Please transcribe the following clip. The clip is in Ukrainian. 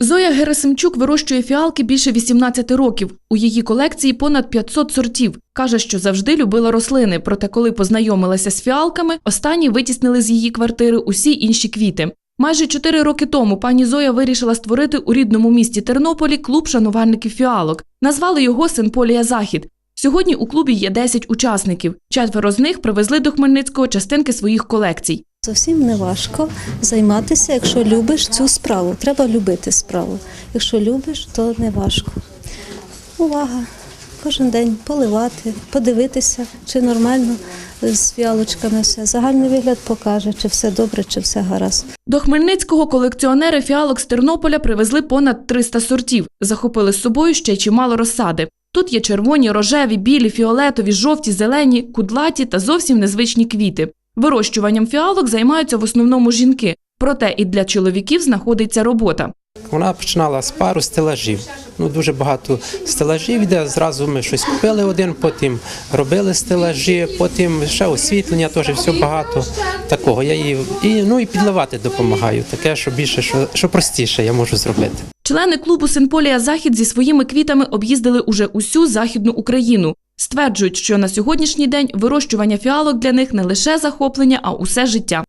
Зоя Герасимчук вирощує фіалки більше 18 років. У її колекції понад 500 сортів. Каже, що завжди любила рослини, проте коли познайомилася з фіалками, останні витіснили з її квартири усі інші квіти. Майже чотири роки тому пані Зоя вирішила створити у рідному місті Тернополі клуб шанувальників фіалок. Назвали його Синполія Захід. Сьогодні у клубі є 10 учасників. Четверо з них привезли до Хмельницького частинки своїх колекцій. Зовсім не важко займатися, якщо любиш цю справу. Треба любити справу. Якщо любиш, то не важко. Увага! Кожен день поливати, подивитися, чи нормально з фіалочками все. Загальний вигляд покаже, чи все добре, чи все гаразд. До Хмельницького колекціонери фіалок з Тернополя привезли понад 300 сортів, захопили з собою ще чимало розсади. Тут є червоні, рожеві, білі, фіолетові, жовті, зелені, кудлаті та зовсім незвичні квіти. Вирощуванням фіалок займаються в основному жінки, проте і для чоловіків знаходиться робота. Вона починала з пару стелажів. Ну дуже багато стелажів йде. Зразу ми щось купили один, потім робили стелажі, потім ще освітлення, теж все багато такого. Я її і ну і підливати допомагаю. Таке, що більше, що, що простіше я можу зробити. Члени клубу Синполія Захід зі своїми квітами об'їздили уже усю західну Україну. Стверджують, що на сьогоднішній день вирощування фіалок для них не лише захоплення, а усе життя.